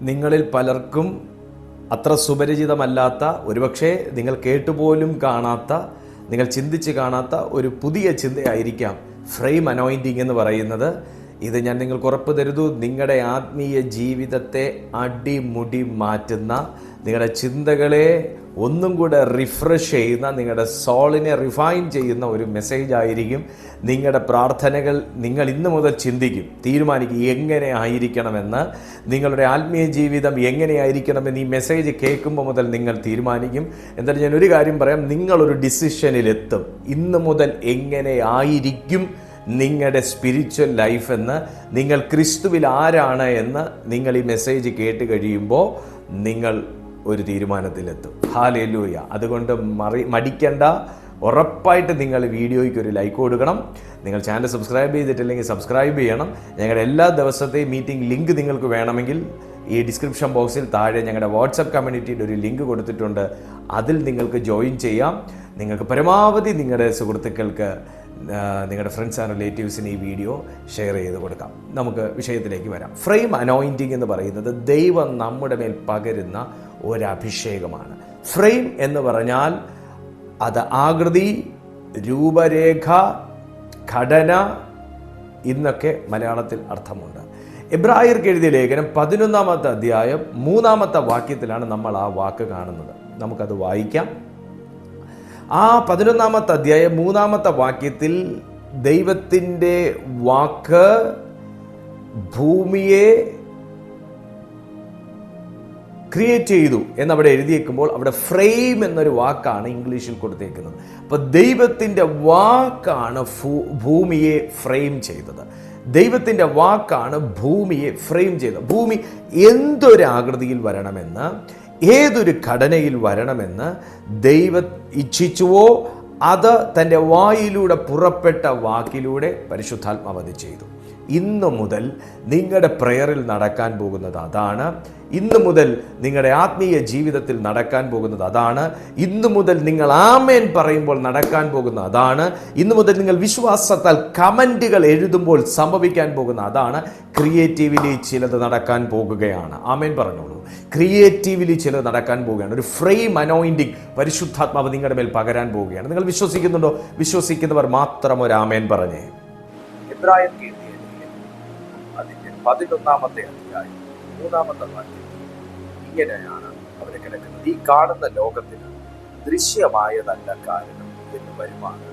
നിങ്ങളിൽ പലർക്കും അത്ര സുപരിചിതമല്ലാത്ത ഒരുപക്ഷെ നിങ്ങൾ കേട്ടുപോലും കാണാത്ത നിങ്ങൾ ചിന്തിച്ച് കാണാത്ത ഒരു പുതിയ ചിന്തയായിരിക്കാം. ഫ്രെയിം അനോയിന്റിങ് എന്ന് പറയുന്നത്. ഇത് ഞാൻ നിങ്ങൾക്ക് ഉറപ്പ് തരുന്നു. നിങ്ങളുടെ ആത്മീയ ജീവിതത്തെ അടിമുടി മാറ്റുന്ന നിങ്ങളുടെ ചിന്തകളെ ഒന്നും കൂടെ റിഫ്രഷ് ചെയ്യുന്ന നിങ്ങളുടെ സോളിനെ റിഫൈൻ ചെയ്യുന്ന ഒരു മെസ്സേജ് ആയിരിക്കും. നിങ്ങളുടെ പ്രാർത്ഥനകൾ നിങ്ങൾ ഇന്ന് മുതൽ ചിന്തിക്കും. തീരുമാനിക്കും എങ്ങനെ ആയിരിക്കണമെന്ന്. നിങ്ങളുടെ ആത്മീയ ജീവിതം എങ്ങനെയായിരിക്കണമെന്ന് ഈ മെസ്സേജ് കേൾക്കുമ്പോൾ മുതൽ നിങ്ങൾ തീരുമാനിക്കും. എന്തായാലും ഞാൻ ഒരു കാര്യം പറയാം. നിങ്ങളൊരു ഡിസിഷനിലെത്തും ഇന്ന് മുതൽ എങ്ങനെ ആയിരിക്കും നിങ്ങളുടെ സ്പിരിച്വൽ ലൈഫ് എന്ന് നിങ്ങൾ ക്രിസ്തുവിൽ ആരാണ് എന്ന് നിങ്ങൾ ഈ മെസ്സേജ് കേട്ട് കഴിയുമ്പോൾ നിങ്ങൾ ഒരു തീരുമാനത്തിലെത്തും. ഹാലേലൂയ അതുകൊണ്ട് മറി മടിക്കേണ്ട. ഉറപ്പായിട്ട് നിങ്ങൾ വീഡിയോയ്ക്ക് ഒരു ലൈക്ക് കൊടുക്കണം. നിങ്ങൾ ചാനൽ സബ്സ്ക്രൈബ് ചെയ്തിട്ടില്ലെങ്കിൽ സബ്സ്ക്രൈബ് ചെയ്യണം. ഞങ്ങളുടെ എല്ലാ ദിവസത്തെയും മീറ്റിംഗ് ലിങ്ക് നിങ്ങൾക്ക് വേണമെങ്കിൽ ഈ ഡിസ്ക്രിപ്ഷൻ ബോക്സിൽ താഴെ ഞങ്ങളുടെ വാട്സപ്പ് കമ്മ്യൂണിറ്റിയുടെ ഒരു ലിങ്ക് കൊടുത്തിട്ടുണ്ട്. അതിൽ നിങ്ങൾക്ക് ജോയിൻ ചെയ്യാം. നിങ്ങൾക്ക് പരമാവധി നിങ്ങളുടെ സുഹൃത്തുക്കൾക്ക് നിങ്ങളുടെ ഫ്രണ്ട്സ് ആൻഡ് റിലേറ്റീവ്സിന് ഈ വീഡിയോ ഷെയർ ചെയ്ത് കൊടുക്കാം. നമുക്ക് വിഷയത്തിലേക്ക് വരാം. ഫ്രെയിം അനോയിന്റിങ് എന്ന് പറയുന്നത് ദൈവം നമ്മുടെ മേൽ പകരുന്ന ഒരഭിഷേകമാണ്. ഫ്രെയിം എന്ന് പറഞ്ഞാൽ അത് ആകൃതി രൂപരേഖ ഘടന ഇന്നൊക്കെ മലയാളത്തിൽ അർത്ഥമുണ്ട്. എബ്രാഹിർക്ക് എഴുതിയ ലേഖനം പതിനൊന്നാമത്തെ അധ്യായം മൂന്നാമത്തെ വാക്യത്തിലാണ് നമ്മൾ ആ വാക്ക് കാണുന്നത്. നമുക്കത് വായിക്കാം. ആ പതിനൊന്നാമത്തെ അധ്യായം മൂന്നാമത്തെ വാക്യത്തിൽ ദൈവത്തിന്റെ വാക്ക് ഭൂമിയെ ക്രിയേറ്റ് ചെയ്തു എന്നവിടെ എഴുതിയേക്കുമ്പോൾ അവിടെ ഫ്രെയിം എന്നൊരു വാക്കാണ് ഇംഗ്ലീഷിൽ കൊടുത്തേക്കുന്നത്. അപ്പോൾ ദൈവത്തിന്റെ വാക്കാണ് ഭൂമിയെ ഫ്രെയിം ചെയ്തത്. ദൈവത്തിന്റെ വാക്കാണ് ഭൂമിയെ ഫ്രെയിം ചെയ്തത്. ഭൂമി എന്തൊരാകൃതിയിൽ വരണമെന്ന് ഏതൊരു ഘടനയിൽ വരണമെന്ന് ദൈവ ഇച്ഛിച്ചുവോ അത് തന്റെ വായിലൂടെ പുറപ്പെട്ട വാക്കിലൂടെ പരിശുദ്ധാത്മാവതി ചെയ്തു. ഇന്നു മുതൽ നിങ്ങളുടെ പ്രയറിൽ നടക്കാൻ പോകുന്നത് അതാണ്. ഇന്നു മുതൽ നിങ്ങളുടെ ആത്മീയ ജീവിതത്തിൽ നടക്കാൻ പോകുന്നത് അതാണ്. ഇന്നു മുതൽ നിങ്ങൾ ആമേൻ പറയുമ്പോൾ നടക്കാൻ പോകുന്ന അതാണ്. ഇന്നു മുതൽ നിങ്ങൾ വിശ്വാസത്താൽ കമന്റുകൾ എഴുതുമ്പോൾ സംഭവിക്കാൻ പോകുന്ന അതാണ്. ക്രിയേറ്റീവിലി ചിലത് നടക്കാൻ പോകുകയാണ്. ആമേൻ പറഞ്ഞോളൂ. ക്രിയേറ്റീവ്ലി ചിലത് നടക്കാൻ പോവുകയാണ് ഒരു ഫ്രെയിം അനോയിന്റിങ് പരിശുദ്ധാത്മാവ് നിങ്ങളുടെ മേൽ പകരാൻ പോവുകയാണ് നിങ്ങൾ വിശ്വസിക്കുന്നുണ്ടോ? വിശ്വസിക്കുന്നവർ മാത്രം ഒരു ആമേൻ പറഞ്ഞേ. അതിന്റെ പതിനൊന്നാമത്തെ അധ്യായം മൂന്നാമത്തെ വാക്യം. ഇങ്ങനെയാണ് അവരെ കിടക്കുന്നത്. ഈ കാണുന്ന ലോകത്തിന് ദൃശ്യമായതല്ല കാരണം എന്ന് വരുമാണ്.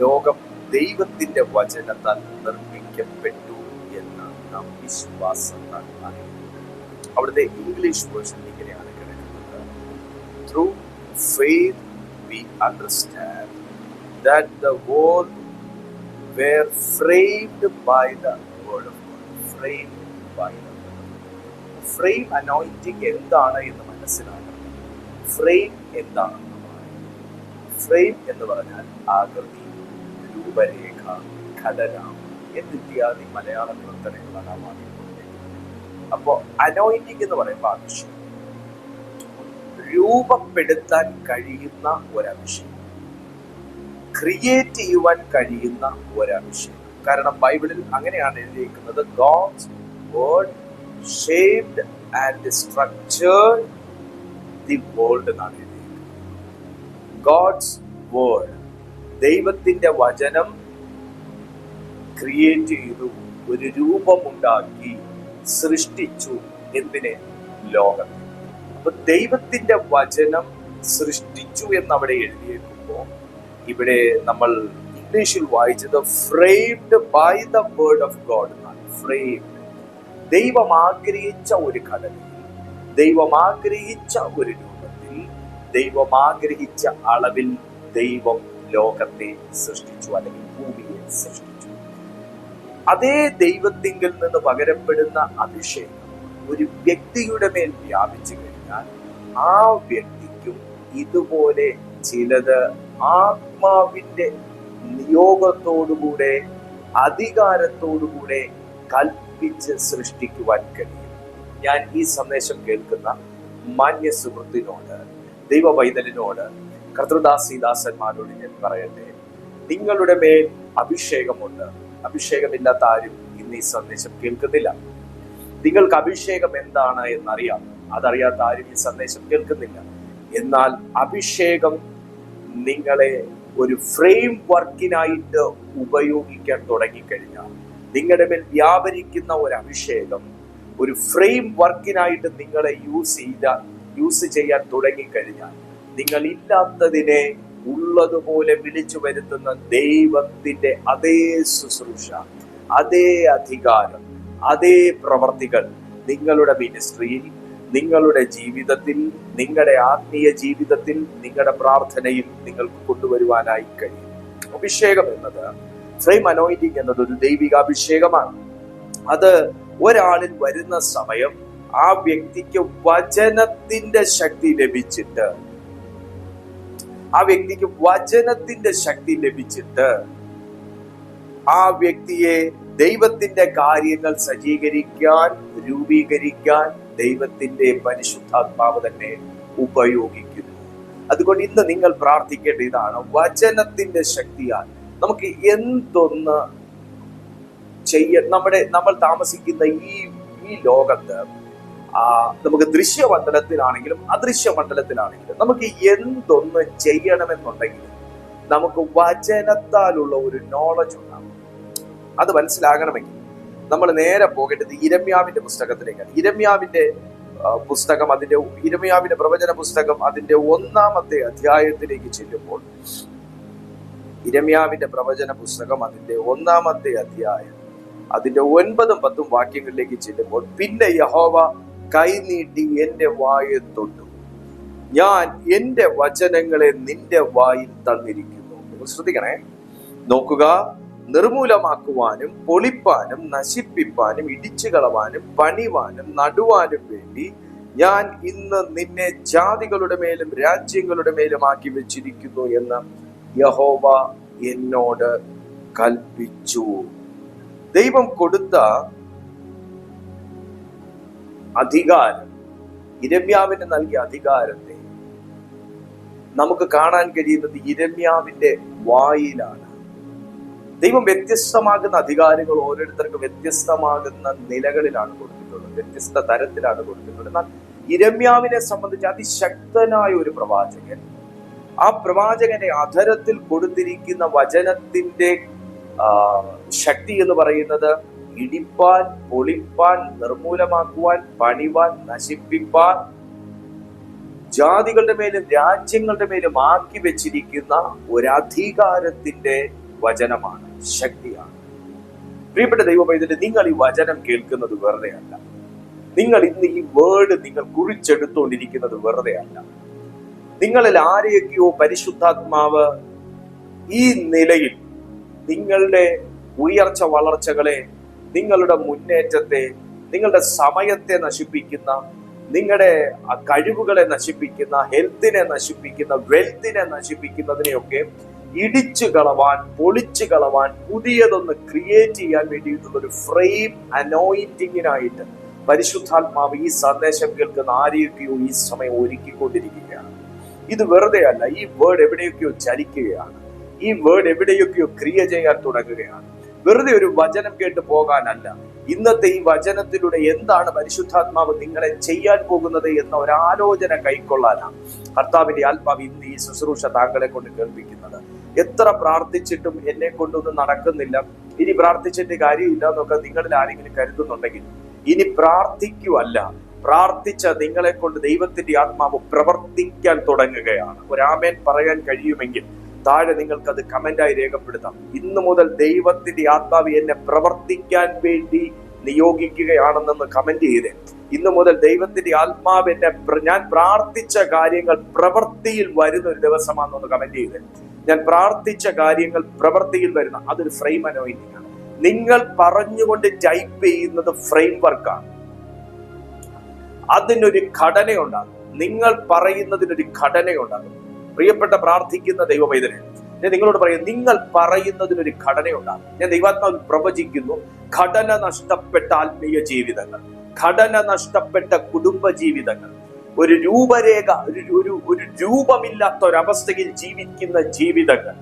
ലോകം ദൈവത്തിന്റെ വചനത്താൽ നിർമ്മിക്കപ്പെട്ടു എന്ന് നാം വിശ്വാസത്താൽ അറിയുന്നു. അവിടുത്തെ ഇംഗ്ലീഷ് വേർഷൻ ഇങ്ങനെയാണ് കിടക്കുന്നത്. Through faith we understand that the by the word of The word. Frame എന്താണ് എന്ന് മനസ്സിലാക്കണം. ഫ്രെയിം എന്താണ് ഫ്രെയിം എന്ന് പറഞ്ഞാൽ ആകൃതി രൂപരേഖ ഘടന എന്നിത്യാദി മലയാള പ്രവർത്തനങ്ങളാണ് ആ അപ്പോ അപ്പോൾ എന്ന് പറയുമ്പോൾ അഭിഷേകം രൂപപ്പെടുത്താൻ കഴിയുന്ന ഒരഭിഷേകം ക്രിയേറ്റ് ചെയ്യുവാൻ കഴിയുന്ന ഒരഭിഷേകം കാരണം ബൈബിളിൽ അങ്ങനെയാണ് എഴുതിയിരിക്കുന്നത്. God's word shaped and structured the world എന്നാണ് എഴുതിയിരിക്കുന്നത്. ഗോഡ്സ് വേർഡ് ദൈവത്തിന്റെ വചനം ക്രിയേറ്റ് ചെയ്തു ഒരു രൂപമുണ്ടാക്കി സൃഷ്ടിച്ചു എന്തിനെ? ലോകത്തെ. അപ്പൊ ദൈവത്തിന്റെ വചനം സൃഷ്ടിച്ചു എന്ന് അവിടെ എഴുതിയേക്കുമ്പോൾ ഇവിടെ നമ്മൾ ഇംഗ്ലീഷിൽ വായിച്ചത് framed by the word of God എന്നാണ്. ഫ്രെയിംഡ് ദൈവം ആഗ്രഹിച്ച ഒരു ഘടനയിൽ ദൈവം ആഗ്രഹിച്ച ഒരു രൂപത്തിൽ ദൈവം ആഗ്രഹിച്ച അളവിൽ ദൈവം ലോകത്തെ സൃഷ്ടിച്ചു അല്ലെങ്കിൽ ഭൂമിയെ സൃഷ്ടിച്ചു. അതേ ദൈവത്തിങ്കിൽ നിന്ന് പകരപ്പെടുന്ന അഭിഷേകം ഒരു വ്യക്തിയുടെ മേൽ വ്യാപിച്ചു കഴിഞ്ഞാൽ ആ വ്യക്തിക്കും ഇതുപോലെ ചിലത് ആത്മാവിന്റെ നിയോഗത്തോടുകൂടെ അധികാരത്തോടുകൂടെ കൽപ്പിച്ച് സൃഷ്ടിക്കുവാൻ കഴിയും. ഞാൻ ഈ സന്ദേശം കേൾക്കുന്ന മാന്യ സുഹൃത്തിനോട് ദൈവ പൈതലിനോട് കർത്തൃദാസിദാസന്മാരോട് ഞാൻ പറയട്ടെ. നിങ്ങളുടെ മേൽ അഭിഷേകമുണ്ട്. അഭിഷേകമില്ലാത്ത ആരും ഇന്ന് ഈ സന്ദേശം കേൾക്കുന്നില്ല. നിങ്ങൾക്ക് അഭിഷേകം എന്താണ് എന്നറിയാം. അതറിയാത്ത ആരും ഈ സന്ദേശം കേൾക്കുന്നില്ല. എന്നാൽ അഭിഷേകം നിങ്ങളെ ഒരു ഫ്രെയിം വർക്കിനായിട്ട് ഉപയോഗിക്കാൻ തുടങ്ങിക്കഴിഞ്ഞാൽ നിങ്ങളുടെ മേൽ വ്യാപരിക്കുന്ന ഒരു അഭിഷേകം ഒരു ഫ്രെയിം വർക്കിനായിട്ട് നിങ്ങളെ യൂസ് ചെയ്ത യൂസ് ചെയ്യാൻ തുടങ്ങിക്കഴിഞ്ഞാൽ നിങ്ങൾ ഇല്ലാത്തതിനെ ഉള്ളതുപോലെ വിളിച്ചു വരുത്തുന്ന ദൈവത്തിന്റെ അതേ ശുശ്രൂഷ അതേ അധികാരം അതേ പ്രവർത്തികൾ നിങ്ങളുടെ മിനിസ്ട്രിയിൽ നിങ്ങളുടെ ജീവിതത്തിൽ നിങ്ങളുടെ ആത്മീയ ജീവിതത്തിൽ നിങ്ങളുടെ പ്രാർത്ഥനയിൽ നിങ്ങൾക്ക് കൊണ്ടുവരുവാനായി കഴിയും. അഭിഷേകം എന്നത് ഫ്രെയിം അനോയിന്റിങ് എന്നത് ഒരു ദൈവിക അഭിഷേകമാണ് അത് ഒരാളിൽ വരുന്ന സമയം ആ വ്യക്തിക്ക് വചനത്തിന്റെ ശക്തി ലഭിച്ചിട്ട് ആ വ്യക്തിക്ക് വചനത്തിന്റെ ശക്തി ലഭിച്ചിട്ട് ആ വ്യക്തിയെ ദൈവത്തിന്റെ കാര്യങ്ങൾ സജ്ജീകരിക്കാൻ രൂപീകരിക്കാൻ ദൈവത്തിന്റെ പരിശുദ്ധാത്മാവ് തന്നെ ഉപയോഗിക്കുന്നു. അതുകൊണ്ട് ഇന്ന് നിങ്ങൾ പ്രാർത്ഥിക്കേണ്ട ഇതാണ് വചനത്തിന്റെ ശക്തിയാൽ നമുക്ക് എന്തൊന്ന് ചെയ്യ നമ്മുടെ നമ്മൾ താമസിക്കുന്ന ഈ ഈ ലോകത്ത് ആ, നമുക്ക് ദൃശ്യമണ്ഡലത്തിലാണെങ്കിലും അദൃശ്യമണ്ഡലത്തിലാണെങ്കിലും നമുക്ക് എന്തൊന്ന് ചെയ്യണമെന്നുണ്ടെങ്കിലും നമുക്ക് വചനത്താലുള്ള ഒരു നോളജ് ഉണ്ടാകും അത് മനസ്സിലാകണമെങ്കിൽ നമ്മൾ നേരെ പോകേണ്ടത് ഇരമ്യാവിന്റെ പുസ്തകത്തിലേക്കാണ്. ഇരമ്യാവിന്റെ പുസ്തകം അതിന്റെ ഇരമ്യാവിന്റെ പ്രവചന പുസ്തകം അതിന്റെ ഒന്നാമത്തെ അധ്യായത്തിലേക്ക് ചെല്ലുമ്പോൾ ഇരമ്യാവിന്റെ പ്രവചന പുസ്തകം അതിന്റെ ഒന്നാമത്തെ അധ്യായം അതിന്റെ ഒൻപതും പത്തും വാക്യങ്ങളിലേക്ക് ചെല്ലുമ്പോൾ പിന്നെ യഹോവ കൈനീട്ടി എന്റെ വായെ തൊട്ടു. ഞാൻ എന്റെ വചനങ്ങളെ നിന്റെ വായിൽ തന്നിരിക്കുന്നു. ശ്രദ്ധിക്കണേ. നോക്കുക. നിർമൂലമാക്കുവാനും പൊളിപ്പാനും നശിപ്പിപ്പാനും ഇടിച്ചു കളവാനും പണിവാനും നടുവാനും വേണ്ടി ഞാൻ ഇന്ന് നിന്നെ ജാതികളുടെ മേലും രാജ്യങ്ങളുടെ മേലും ആക്കി വെച്ചിരിക്കുന്നു എന്ന് യഹോവ എന്നോട് കൽപ്പിച്ചു. ദൈവം കൊടുത്ത അധികാരം ഇരമ്യാവിന് നൽകിയ അധികാരത്തെ നമുക്ക് കാണാൻ കഴിയുന്നത് ഇരമ്യാവിന്റെ വായിലാണ്. ദൈവം വ്യത്യസ്തമാകുന്ന അധികാരങ്ങൾ ഓരോരുത്തർക്കും വ്യത്യസ്തമാകുന്ന നിലകളിലാണ് കൊടുത്തിട്ടുള്ളത് വ്യത്യസ്ത തരത്തിലാണ് കൊടുത്തിട്ടുള്ളത്. എന്നാൽ ഇരമ്യാവിനെ സംബന്ധിച്ച് അതിശക്തനായ ഒരു പ്രവാചകൻ ആ പ്രവാചകനെ അധരത്തിൽ കൊടുത്തിരിക്കുന്ന വചനത്തിന്റെ ശക്തി എന്ന് പറയുന്നത് ഇടിപ്പാൻ പൊളിപ്പാൻ നിർമൂലമാക്കുവാൻ പണിവാൻ നശിപ്പിപ്പാൻ ജാതികളുടെ മേലും രാജ്യങ്ങളുടെ മേലും ആക്കി വെച്ചിരിക്കുന്ന ഒരധികാരത്തിന്റെ വചനമാണ് ശക്തിയാണ്. പ്രിയപ്പെട്ട ദൈവപൈതൽ നിങ്ങൾ ഈ വചനം കേൾക്കുന്നത് വെറുതെയല്ല നിങ്ങൾ ഇന്ന് ഈ വേർഡ് നിങ്ങൾ കുറിച്ചെടുത്തുകൊണ്ടിരിക്കുന്നത് വെറുതെയല്ല നിങ്ങളിൽ ആരെയൊക്കെയോ പരിശുദ്ധാത്മാവ് ഈ നിലയിൽ നിങ്ങളുടെ ഉയർച്ച വളർച്ചകളെ നിങ്ങളുടെ മുന്നേറ്റത്തെ നിങ്ങളുടെ സമയത്തെ നശിപ്പിക്കുന്ന നിങ്ങളുടെ കഴിവുകളെ നശിപ്പിക്കുന്ന ഹെൽത്തിനെ നശിപ്പിക്കുന്ന വെൽത്തിനെ നശിപ്പിക്കുന്നതിനെയൊക്കെ ഇടിച്ചു കളവാൻ പൊളിച്ചു കളവാൻ പുതിയതൊന്ന് ക്രിയേറ്റ് ചെയ്യാൻ വേണ്ടിയിട്ടുള്ള ഒരു ഫ്രെയിം അനോയിന്റിങ്ങിനായിട്ട് പരിശുദ്ധാത്മാവ് ഈ സന്ദേശം കേൾക്കുന്ന ആരെയൊക്കെയോ ഈ സമയം ഒരുക്കിക്കൊണ്ടിരിക്കുകയാണ്. ഇത് വെറുതെ അല്ല ഈ വേർഡ് എവിടെയൊക്കെയോ ചലിക്കുകയാണ്. ഈ വേർഡ് എവിടെയൊക്കെയോ ക്രിയ ചെയ്യാൻ തുടങ്ങുകയാണ്. വെറുതെ ഒരു വചനം കേട്ട് പോകാനല്ല. ഇന്നത്തെ ഈ വചനത്തിലൂടെ എന്താണ് പരിശുദ്ധാത്മാവ് നിങ്ങളെ ചെയ്യാൻ പോകുന്നത് എന്ന ഒരു ആലോചന കൈക്കൊള്ളാനാണ്. കർത്താവിന്റെ ആത്മാവ് ഇന്ന് ഈ ശുശ്രൂഷ താങ്കളെ കൊണ്ട് കേൾപ്പിക്കുന്നത്. എത്ര പ്രാർത്ഥിച്ചിട്ടും എന്നെ കൊണ്ടൊന്നും നടക്കുന്നില്ല. ഇനി പ്രാർത്ഥിച്ചിട്ട് കാര്യമില്ല എന്നൊക്കെ നിങ്ങളിൽ ആരെങ്കിലും കരുതുന്നുണ്ടെങ്കിൽ ഇനി പ്രാർത്ഥിക്കുവല്ല. പ്രാർത്ഥിച്ച നിങ്ങളെ കൊണ്ട് ദൈവത്തിന്റെ ആത്മാവ് പ്രവർത്തിക്കാൻ തുടങ്ങുകയാണ്. ഒരാമേൻ പറയാൻ കഴിയുമെങ്കിൽ താഴെ നിങ്ങൾക്ക് അത് കമന്റായി രേഖപ്പെടുത്താം. ഇന്നു മുതൽ ദൈവത്തിന്റെ ആത്മാവ് എന്നെ പ്രവർത്തിക്കാൻ വേണ്ടി നിയോഗിക്കുകയാണെന്നൊന്ന് കമന്റ് ചെയ്തേ. ഇന്നു മുതൽ ദൈവത്തിന്റെ ആത്മാവ് എന്നെ ഞാൻ പ്രാർത്ഥിച്ച കാര്യങ്ങൾ പ്രവൃത്തിയിൽ വരുന്ന ഒരു ദിവസമാണെന്നൊന്ന് കമന്റ് ചെയ്തേ. ഞാൻ പ്രാർത്ഥിച്ച കാര്യങ്ങൾ പ്രവൃത്തിയിൽ വരുന്ന അതൊരു ഫ്രെയിം അനോയിന്റിംഗ് ആണ്. നിങ്ങൾ പറഞ്ഞുകൊണ്ട് ടൈപ്പ് ചെയ്യുന്നത് ഫ്രെയിം വർക്കാണ് അതിനൊരു ഘടനയുണ്ടാകും. നിങ്ങൾ പറയുന്നതിനൊരു ഘടനയുണ്ടാകും. പ്രിയപ്പെട്ട പ്രാർത്ഥിക്കുന്ന ദൈവമൈതനെ ഞാൻ നിങ്ങളോട് പറയും നിങ്ങൾ പറയുന്നതിനൊരു ഘടനയുണ്ടാകും. ഞാൻ ദൈവാത്മാവ് പ്രവചിക്കുന്നു ഘടന നഷ്ടപ്പെട്ട ആത്മീയ ജീവിതങ്ങൾ ഘടന നഷ്ടപ്പെട്ട കുടുംബ ജീവിതങ്ങൾ ഒരു രൂപരേഖ ഒരു ഒരു ഒരു രൂപമില്ലാത്ത ഒരവസ്ഥയിൽ ജീവിക്കുന്ന ജീവിതങ്ങൾ.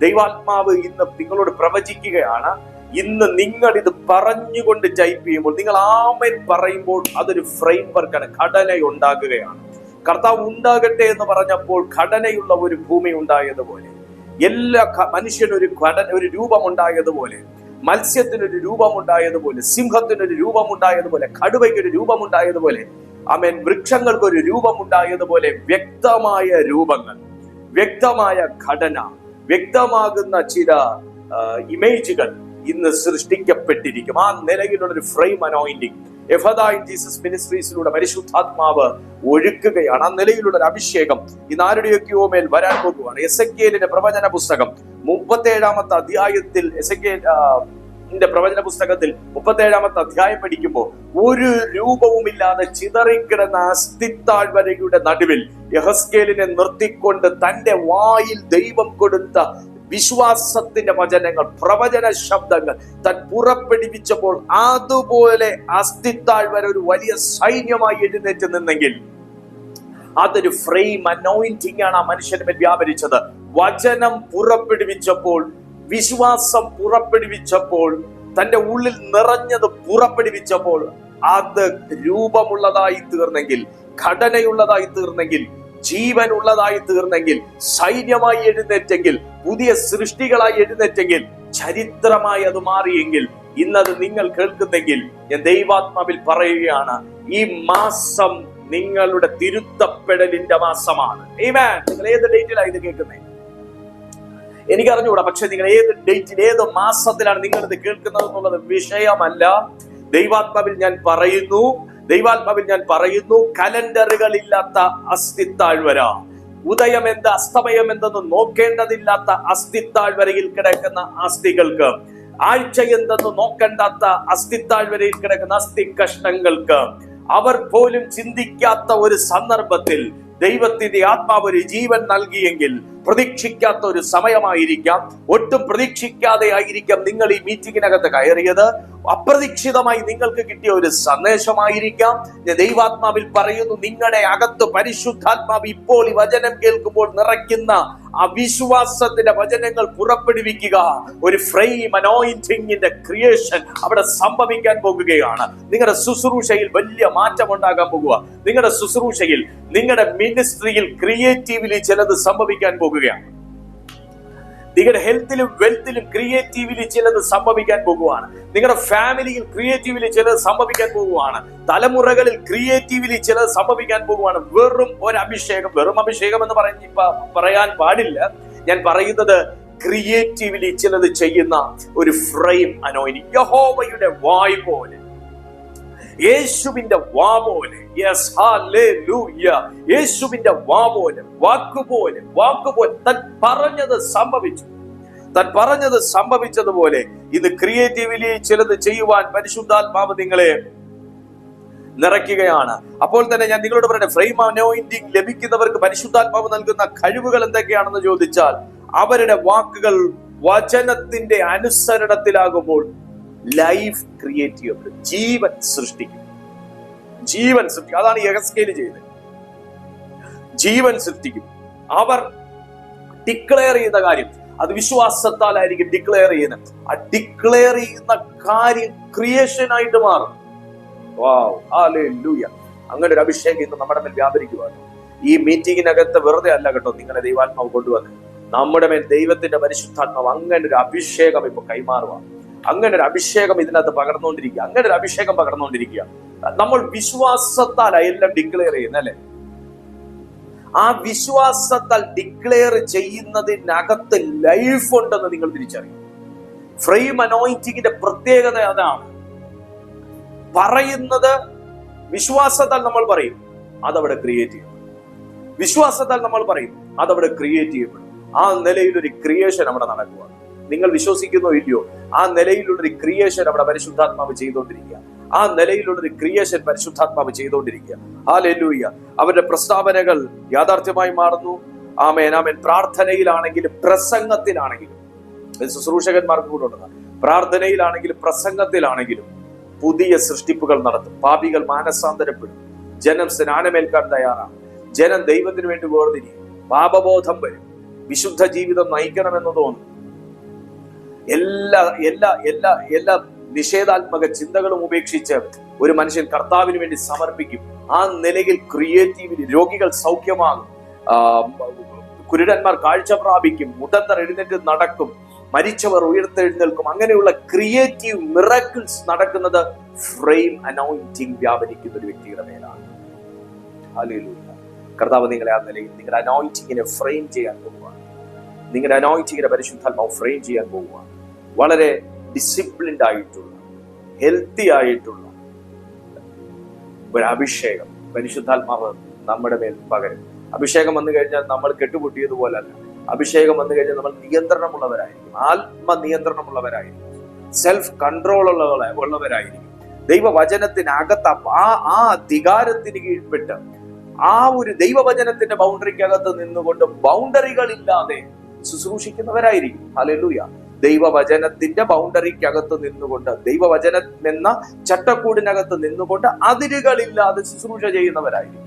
ദൈവാത്മാവ് ഇന്ന് നിങ്ങളോട് പ്രവചിക്കുകയാണ് ഇന്ന് നിങ്ങൾ ഇത് പറഞ്ഞുകൊണ്ട് ചെയ്യുമ്പോൾ നിങ്ങൾ ആമൻ പറയുമ്പോൾ അതൊരു ഫ്രെയിം വർക്കാണ് ഘടന ഉണ്ടാകുകയാണ് കർത്താവ് ഉണ്ടാകട്ടെ എന്ന് പറഞ്ഞപ്പോൾ ഘടനയുള്ള ഒരു ഭൂമി ഉണ്ടായതുപോലെ എല്ലാ മനുഷ്യനൊരു ഘടന ഒരു രൂപം ഉണ്ടായതുപോലെ മത്സ്യത്തിനൊരു രൂപം ഉണ്ടായതുപോലെ സിംഹത്തിനൊരു രൂപം ഉണ്ടായതുപോലെ കടുവയ്ക്കൊരു രൂപം ഉണ്ടായതുപോലെ ആമേൻ. വൃക്ഷങ്ങൾക്ക് ഒരു രൂപം ഉണ്ടായതുപോലെ വ്യക്തമായ രൂപങ്ങൾ വ്യക്തമായ ഘടന വ്യക്തമാകുന്ന ചില ഇമേജുകൾ ഇന്ന് സൃഷ്ടിക്കപ്പെട്ടിരിക്കും. ആ നിലയിലുള്ള ഒരു ഫ്രെയിം അനോയിന്റിങ് എഫദായി ജീസസ് മിനിസ്ട്രീസിലൂടെ പരിശുദ്ധാത്മാവ് ഒഴുക്കുകയാണ് ആ നിലയിലുള്ള ഒരു അഭിഷേകം ഇന്ന് ആരുടെയൊക്കെയോ മേൽ വരാൻ പോകുവാണ്. എസ് എ പ്രവചന പുസ്തകം മുപ്പത്തി ഏഴാമത്തെ അധ്യായത്തിൽ എസ് എ പ്രവചന പുസ്തകത്തിൽ മുപ്പത്തേഴാമത്തെ അധ്യായം പഠിക്കുമ്പോൾ ഒരു രൂപവുമില്ലാതെ ചിതറിക്കിടന്ന അസ്ഥിത്താഴ്വരയുടെ നടുവിൽ യഹസ്കേലിനെ നിർത്തിക്കൊണ്ട് തന്റെ വായിൽ ദൈവം കൊടുത്ത വിശ്വാസത്തിന്റെ വചനങ്ങൾ പ്രവചന ശബ്ദങ്ങൾ തൻ പുറപ്പെടുവിച്ചപ്പോൾ അതുപോലെ അസ്ഥിത്താഴ്വര ഒരു വലിയ സൈന്യമായി എഴുന്നേറ്റ് നിന്നെങ്കിൽ അതൊരു ഫ്രെയിം അനോയിന്റിംഗ് ആണ് ആ മനുഷ്യന് വ്യാപരിച്ചത്. വചനം പുറപ്പെടുവിച്ചപ്പോൾ വിശ്വാസം പുറപ്പെടുവിച്ചപ്പോൾ തന്റെ ഉള്ളിൽ നിറഞ്ഞത് പുറപ്പെടുവിച്ചപ്പോൾ അത് രൂപമുള്ളതായി തീർന്നെങ്കിൽ ഘടനയുള്ളതായി തീർന്നെങ്കിൽ ജീവനുള്ളതായി തീർന്നെങ്കിൽ സൈന്യമായി എഴുന്നേറ്റെങ്കിൽ പുതിയ സൃഷ്ടികളായി എഴുന്നേറ്റെങ്കിൽ ചരിത്രമായി അത് മാറിയെങ്കിൽ ഇന്നത് നിങ്ങൾ കേൾക്കുന്നെങ്കിൽ ഞാൻ ദൈവാത്മാവിൽ പറയുകയാണ് ഈ മാസം നിങ്ങളുടെ തിരുത്തപ്പെടലിന്റെ മാസമാണ്. നിങ്ങൾ ഏത് ഡേറ്റിലാണ് ഇത് കേൾക്കുന്നത് എനിക്കറിഞ്ഞുകൂടാ പക്ഷെ നിങ്ങൾ ഏത് ഡേറ്റിൽ ഏത് മാസത്തിലാണ് നിങ്ങൾ ഇത് കേൾക്കുന്നത് എന്നുള്ളത് വിഷയമല്ല. ദൈവാത്മാവിൽ ഞാൻ പറയുന്നു ദൈവാത്മാവിൽ ഞാൻ പറയുന്നു കലണ്ടറുകൾ ഇല്ലാത്ത അസ്ഥിത്താഴ്വര. ഉദയം എന്ത് അസ്തമയം എന്തെന്ന് നോക്കേണ്ടതില്ലാത്ത അസ്ഥിത്താഴ്വരയിൽ കിടക്കുന്ന അസ്ഥികൾക്ക്. ആഴ്ച എന്തെന്ന് നോക്കേണ്ടാത്ത അസ്ഥിത്താഴ്വരയിൽ കിടക്കുന്ന അസ്ഥി കഷ്ണങ്ങൾക്ക് അവർ പോലും ചിന്തിക്കാത്ത ഒരു സന്ദർഭത്തിൽ ദൈവത്തിന്റെ ആത്മാവ് ഒരു ജീവൻ നൽകിയെങ്കിൽ പ്രതീക്ഷിക്കാത്ത ഒരു സമയമായിരിക്കാം. ഒട്ടും പ്രതീക്ഷിക്കാതെ ആയിരിക്കാം നിങ്ങൾ ഈ മീറ്റിങ്ങിനകത്ത് കയറിയത്. അപ്രതീക്ഷിതമായി നിങ്ങൾക്ക് കിട്ടിയ ഒരു സന്ദേശമായിരിക്കാം. ദൈവാത്മാവിൽ പറയുന്നു നിങ്ങളുടെ അകത്ത് പരിശുദ്ധാത്മാവ് ഇപ്പോൾ ഈ വചനം കേൾക്കുമ്പോൾ നിറയ്ക്കുന്ന അവിശ്വാസത്തിന്റെ വചനങ്ങൾ പുറപ്പെടുവിക്കുക. ഒരു ഫ്രെയിം അനോയിന്റിങ്ങിന്റെ ക്രിയേഷൻ അവിടെ സംഭവിക്കാൻ പോകുകയാണ്. നിങ്ങളുടെ ശുശ്രൂഷയിൽ വലിയ മാറ്റം ഉണ്ടാകാൻ പോകുക. നിങ്ങളുടെ ശുശ്രൂഷയിൽ നിങ്ങളുടെ മിനിസ്ട്രിയിൽ ക്രിയേറ്റീവ്ലി ചിലത് സംഭവിക്കാൻ പോകുകയാണ്. നിങ്ങളുടെ ഹെൽത്തിലും വെൽത്തിലും ക്രിയേറ്റീവിലി ചിലത് സംഭവിക്കാൻ പോകുവാണ്. നിങ്ങളുടെ ഫാമിലിയിൽ ക്രിയേറ്റീവിലി ചിലത് സംഭവിക്കാൻ പോകുവാണ്. തലമുറകളിൽ ക്രിയേറ്റീവിലി ചിലത് സംഭവിക്കാൻ പോകുവാണ്. വെറും ഒരു അഭിഷേകം വെറും അഭിഷേകം എന്ന് പറഞ്ഞ് പറയാൻ പാടില്ല. ഞാൻ പറയുന്നത് ക്രിയേറ്റീവിലി ചിലത് ചെയ്യുന്ന ഒരു ഫ്രെയിം അനോയിനി. യഹോവയുടെ വായ് പോലെ യേശുവിന്റെ വാ പോലെ യെസ് യേശുവിന്റെ വാ പോലെ വാക്കുപോലെ വാക്കുപോലെ താൻ പറഞ്ഞത് സംഭവിച്ചു. തൻ പറഞ്ഞത് സംഭവിച്ചതുപോലെ ഇത് ക്രിയേറ്റീവിലി ചിലത് ചെയ്യുവാൻ പരിശുദ്ധാത്മാവ് നിങ്ങളെ നിറയ്ക്കുകയാണ്. അപ്പോൾ തന്നെ ഞാൻ നിങ്ങളോട് പറയുന്നത് ഫ്രെയിം അനോയിന്റിങ് ലഭിക്കുന്നവർക്ക് പരിശുദ്ധാത്മാവ് നൽകുന്ന കഴിവുകൾ എന്തൊക്കെയാണെന്ന് ചോദിച്ചാൽ അവരുടെ വാക്കുകൾ വചനത്തിന്റെ അനുസരണത്തിലാകുമ്പോൾ ലൈഫ് ക്രിയേറ്റ് ചെയ്യപ്പെടും ജീവൻ സൃഷ്ടിക്കും ജീവൻ സൃഷ്ടിക്കും അതാണ് യഹസ്കേൽ ചെയ്തത് ജീവൻ സൃഷ്ടിക്കും. അവർ ഡിക്ലെയർ ചെയ്ത കാര്യം. അത് വിശ്വാസത്താലായിരിക്കും ഡിക്ലെയർ ചെയ്യുന്നത്. ആ ഡിക്ലെയർ ചെയ്യുന്ന കാര്യം ക്രിയേഷൻ ആയിട്ട് മാറും. വാവ് അങ്ങനെ ഒരു അഭിഷേകം ഇന്ന് നമ്മുടെ മേൽ വ്യാപരിക്കുവാണ്. ഈ മീറ്റിങ്ങിനകത്ത് വെറുതെ അല്ല കേട്ടോ നിങ്ങളെ ദൈവാത്മാവ് കൊണ്ടുവന്ന് നമ്മുടെ മേൽ ദൈവത്തിന്റെ പരിശുദ്ധാത്മാവ് അങ്ങനെ ഒരു അഭിഷേകം ഇപ്പൊ കൈമാറുക അങ്ങനെ ഒരു അഭിഷേകം ഇതിനകത്ത് പകർന്നുകൊണ്ടിരിക്കുക. അങ്ങനെ ഒരു അഭിഷേകം പകർന്നുകൊണ്ടിരിക്കുക. നമ്മൾ വിശ്വാസത്താൽ എല്ലാം ഡിക്ലെയർ ചെയ്യുന്ന അല്ലെ? ആ വിശ്വാസത്താൽ ഡിക്ലെയർ ചെയ്യുന്നതിനകത്ത് ലൈഫ് ഉണ്ടെന്ന് നിങ്ങൾ തിരിച്ചറിയും ഫ്രെയിം അനോയിറ്റിങ്ങിന്റെ പ്രത്യേകത അതാണ്. പറയുന്നത് വിശ്വാസത്താൽ നമ്മൾ പറയും അതവിടെ ക്രിയേറ്റ് ചെയ്യും വിശ്വാസത്താൽ നമ്മൾ പറയും അതവിടെ ക്രിയേറ്റ് ചെയ്യപ്പെടും. ആ നിലയിൽ ഒരു ക്രിയേഷൻ അവിടെ നടക്കുക നിങ്ങൾ വിശ്വസിക്കുന്നോ ഇല്ലയോ? ആ നിലയിലുള്ള ഒരു ക്രിയേഷൻ അവിടെ പരിശുദ്ധാത്മാവ് ചെയ്തുകൊണ്ടിരിക്കുക. ആ നിലയിലുള്ള ഒരു ക്രിയേഷൻ പരിശുദ്ധാത്മാവ് ചെയ്തുകൊണ്ടിരിക്കുക. ആ ലെല്ലൂയ്യ അവരുടെ പ്രസ്താവനകൾ യാഥാർത്ഥ്യമായി മാറുന്നു. ആമേൻ ആമേൻ. പ്രാർത്ഥനയിലാണെങ്കിലും പ്രസംഗത്തിലാണെങ്കിലും. ശുശ്രൂഷകന്മാർക്ക് കൂടെ ഉണ്ട് പ്രാർത്ഥനയിലാണെങ്കിലും പ്രസംഗത്തിലാണെങ്കിലും പുതിയ സൃഷ്ടിപ്പുകൾ നടത്തും. പാപികൾ മാനസാന്തരപ്പെടും. ജനം സ്നാനമേൽക്കാൻ തയ്യാറാണ്. ജനം ദൈവത്തിന് വേണ്ടി വേർതിരിയും. പാപബോധം വരും. വിശുദ്ധ ജീവിതം നയിക്കണമെന്ന് തോന്നും. എല്ലാ എല്ലാ എല്ലാ എല്ലാ നിഷേധാത്മക ചിന്തകളും ഉപേക്ഷിച്ച് ഒരു മനുഷ്യൻ കർത്താവിന് വേണ്ടി സമർപ്പിക്കും. ആ നിലയിൽ ക്രിയേറ്റീവിറ്റി രോഗികൾ സൗഖ്യമാകും. കുരുടന്മാർ കാഴ്ച പ്രാപിക്കും മുടന്തർ എഴുന്നേറ്റ് നടക്കും മരിച്ചവർ ഉയർത്തെഴുന്നേൽക്കും. അങ്ങനെയുള്ള ക്രിയേറ്റീവ് മിറക്കിൾസ് നടക്കുന്നത് ഫ്രെയിം അനൗണ്ടിങ് വ്യാപരിക്കുന്ന ഒരു വ്യക്തിയുടെ മേലാണ്. കർത്താവ് നിങ്ങളെ ആ നിലയിൽ നിങ്ങളുടെ അനോയിന്റിങ്ങിനെ ഫ്രെയിം ചെയ്യാൻ പോവുകയാണ്. നിങ്ങളുടെ അനോയിന്റിങ്ങിനെ പരിശുദ്ധാത്മാവ് ഫ്രെയിം ചെയ്യാൻ പോവുകയാണ്. വളരെ ഡിസിപ്ലിൻഡ് ആയിട്ടുള്ള ഹെൽത്തി ആയിട്ടുള്ള ഒരു അഭിഷേകം പരിശുദ്ധാത്മാവ് നമ്മുടെ മേൽ പകരും. അഭിഷേകം വന്നു കഴിഞ്ഞാൽ നമ്മൾ കെട്ടുപൊട്ടിയതുപോലല്ല. അഭിഷേകം വന്നു കഴിഞ്ഞാൽ നമ്മൾ നിയന്ത്രണമുള്ളവരായിരിക്കും. ആത്മ നിയന്ത്രണമുള്ളവരായിരിക്കും സെൽഫ് കൺട്രോൾ ഉള്ള ഉള്ളവരായിരിക്കും. ദൈവവചനത്തിനകത്ത് ആ ആ അധികാരത്തിന് കീഴ്പ്പെട്ട് ആ ഒരു ദൈവവചനത്തിന്റെ ബൗണ്ടറിക്കകത്ത് നിന്നുകൊണ്ട് ബൗണ്ടറികളില്ലാതെ ശുശ്രൂഷിക്കുന്നവരായിരിക്കും. ഹല്ലേലൂയ ദൈവവചനത്തിന്റെ ബൗണ്ടറിക്കകത്ത് നിന്നുകൊണ്ട് ദൈവവചനം എന്ന ചട്ടക്കൂടിനകത്ത് നിന്നുകൊണ്ട് അതിരുകളില്ലാതെ ശുശ്രൂഷ ചെയ്യുന്നവരായിരിക്കും.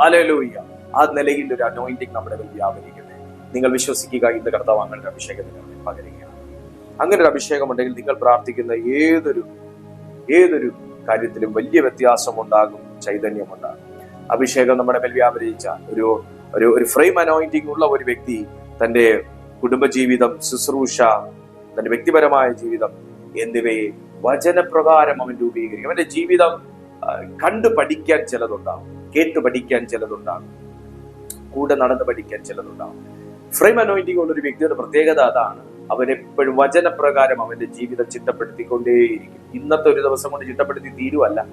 അലലോയ്യ ആ നിലയിൽ ഒരു അനോയിന്റിങ് നമ്മുടെ മേൽ നിങ്ങൾ വിശ്വസിക്കുക ഇന്ന് കർത്താവ് അങ്ങനെ അഭിഷേകം പകരുകയാണ്. അങ്ങനെ ഒരു അഭിഷേകം ഉണ്ടെങ്കിൽ നിങ്ങൾ പ്രാർത്ഥിക്കുന്ന ഏതൊരു ഏതൊരു കാര്യത്തിലും വലിയ വ്യത്യാസം ഉണ്ടാകും ചൈതന്യം ഉണ്ടാകും. അഭിഷേകം നമ്മുടെ മേൽ വ്യാപരിച്ച ഒരു ഒരു ഒരു ഫ്രെയിം അനോയിന്റിംഗ് ഉള്ള ഒരു വ്യക്തി തന്റെ കുടുംബജീവിതം ശുശ്രൂഷ തന്റെ വ്യക്തിപരമായ ജീവിതം എന്നിവയെ വചനപ്രകാരം അവൻ രൂപീകരിക്കും. അവന്റെ ജീവിതം കണ്ടു പഠിക്കാൻ ചിലതുണ്ടാവും കേട്ടു പഠിക്കാൻ ചിലതുണ്ടാകും കൂടെ നടന്ന് പഠിക്കാൻ ചിലതുണ്ടാവും. ഫ്രെയിം അനോയിന്റിംഗ് ഉള്ള ഒരു വ്യക്തിയുടെ പ്രത്യേകത അതാണ് അവൻ എപ്പോഴും വചനപ്രകാരം അവന്റെ ജീവിതം ചിട്ടപ്പെടുത്തിക്കൊണ്ടേയിരിക്കും. ഇന്നത്തെ ഒരു ദിവസം കൊണ്ട് ചിട്ടപ്പെടുത്തി തീരുവല്ല.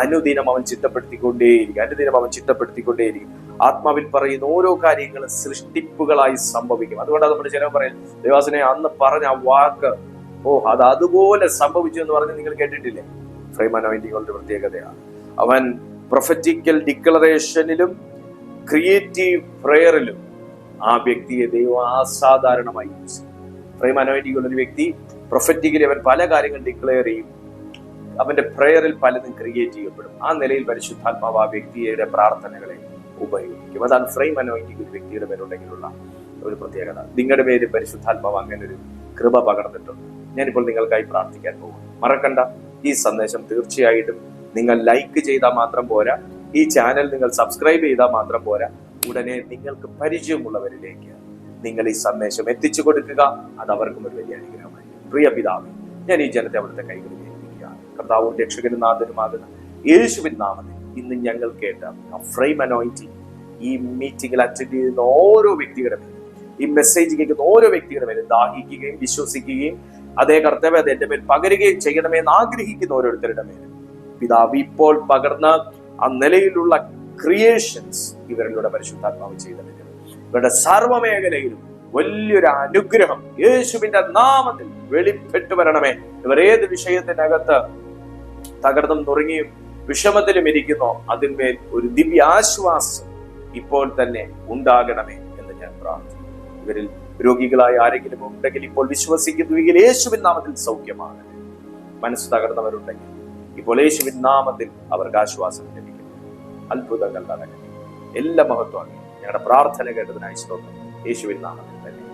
അനുദിനം അവൻ ചിട്ടപ്പെടുത്തിക്കൊണ്ടേയിരിക്കും അനുദിനം അവൻ ചിട്ടപ്പെടുത്തിക്കൊണ്ടേയിരിക്കും. ആത്മാവിൽ പറയുന്ന ഓരോ കാര്യങ്ങളും സൃഷ്ടിപ്പുകളായി സംഭവിക്കും. അതുകൊണ്ടാണ് നമ്മൾ ചിലവ് പറയും ദേവാസനെ അന്ന് പറഞ്ഞ ആ വാക്ക് ഓ അത് അതുപോലെ സംഭവിച്ചു എന്ന് പറഞ്ഞ് നിങ്ങൾ കേട്ടിട്ടില്ലേ? അനോയിന്റിങ്ങളുടെ പ്രത്യേകതയാണ്. അവൻ പ്രൊഫറ്റിക്കൽ ഡിക്ലറേഷനിലും ക്രിയേറ്റീവ് പ്രെയറിലും ആ വ്യക്തിയെ ദൈവം അസാധാരണമായി യൂസ് ചെയ്യും ഒരു വ്യക്തി പ്രൊഫറ്റിക്കലി അവൻ പല കാര്യങ്ങൾ ഡിക്ലെയർ ചെയ്യും. അവന്റെ പ്രേയറിൽ പലതും ക്രിയേറ്റ് ചെയ്യപ്പെടും. ആ നിലയിൽ പരിശുദ്ധാത്മാവ് ആ വ്യക്തിയുടെ പ്രാർത്ഥനകളെ ഉപയോഗിക്കും. അതാണ് ഫ്രെയിം അനോയിന്റിംഗ് ഒരു വ്യക്തിയുടെ പേരുണ്ടെങ്കിലുള്ള ഒരു പ്രത്യേകത. നിങ്ങളുടെ പേര് പരിശുദ്ധാത്മാവ് അങ്ങനെ ഒരു കൃപ പകർന്നിട്ടുണ്ട്. ഞാനിപ്പോൾ നിങ്ങൾക്കായി പ്രാർത്ഥിക്കാൻ പോകും മറക്കണ്ട. ഈ സന്ദേശം തീർച്ചയായിട്ടും നിങ്ങൾ ലൈക്ക് ചെയ്താൽ മാത്രം പോരാ. ഈ ചാനൽ നിങ്ങൾ സബ്സ്ക്രൈബ് ചെയ്താൽ മാത്രം പോരാ. ഉടനെ നിങ്ങൾക്ക് പരിചയമുള്ളവരിലേക്ക് നിങ്ങൾ ഈ സന്ദേശം എത്തിച്ചു കൊടുക്കുക. അത് അവർക്കും ഒരു വലിയ അനുഗ്രഹമായി പ്രിയ പിതാവ് ഞാൻ ഈ ജനത്തെ അവിടുത്തെ കൈകളിൽ കർത്താവും രക്ഷകനും നാഥനുമാകുന്ന യേശുവിൻ നാമത്തിൽ ഇന്ന് ഞങ്ങൾ കേട്ട ഫ്രെയിം അനോയിറ്റി ഈ മീറ്റിംഗിൽ അറ്റൻഡ് ചെയ്യുന്ന ഓരോ വ്യക്തികളുടെ ഈ മെസ്സേജ് കേൾക്കുന്ന ഓരോ വ്യക്തികളുടെ മേലും ദാഹിക്കുകയും വിശ്വസിക്കുകയും അതേ കർത്തവ്യം അത് എന്റെ മേൽ പകരുകയും ചെയ്യണമെന്ന് ആഗ്രഹിക്കുന്ന ഓരോരുത്തരുടെ മേലും. പിതാവ് ഇപ്പോൾ പകർന്ന ആ നിലയിലുള്ള ക്രിയേഷൻസ് ഇവരിലൂടെ പരിശുദ്ധാത്മാവ് ചെയ്തിട്ടുണ്ട് ഇവരുടെ സർവമേഖലയിലും വലിയൊരു അനുഗ്രഹം യേശുവിന്റെ നാമത്തിൽ വെളിപ്പെട്ടു വരണമേ. ഇവർ ഏത് വിഷയത്തിനകത്ത് തകർന്നും നുറുങ്ങിയും വിഷമത്തിലും ഇരിക്കുന്നോ അതിന്മേൽ ഒരു ദിവ്യ ആശ്വാസം ഇപ്പോൾ തന്നെ ഉണ്ടാകണമേ എന്ന് ഞാൻ പ്രാർത്ഥിക്കുന്നു. ഇവരിൽ രോഗികളായ ആരെങ്കിലും ഉണ്ടെങ്കിൽ ഇപ്പോൾ വിശ്വസിക്കുന്നുവെങ്കിൽ യേശുവിൻ നാമത്തിൽ സൗഖ്യമാണ്. മനസ്സ് തകർന്നവരുണ്ടെങ്കിൽ ഇപ്പോൾ യേശുവിൻ നാമത്തിൽ അവർക്ക് ആശ്വാസം ലഭിക്കുന്നു അത്ഭുതങ്ങൾ നടക്കും. എല്ലാ മഹത്വമാണ് ഞങ്ങളുടെ പ്രാർത്ഥന കേട്ടതിനായി സ്തോത്രം. യേശുവിൻ നാമത്തിൽ തന്നെ.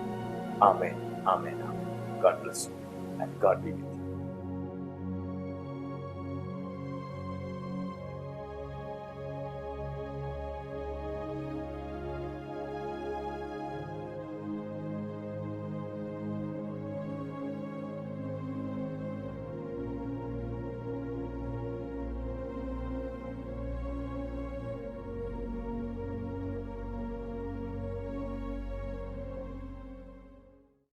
ആമേൻ. ആമേൻ. ആമേൻ. God bless you and God be with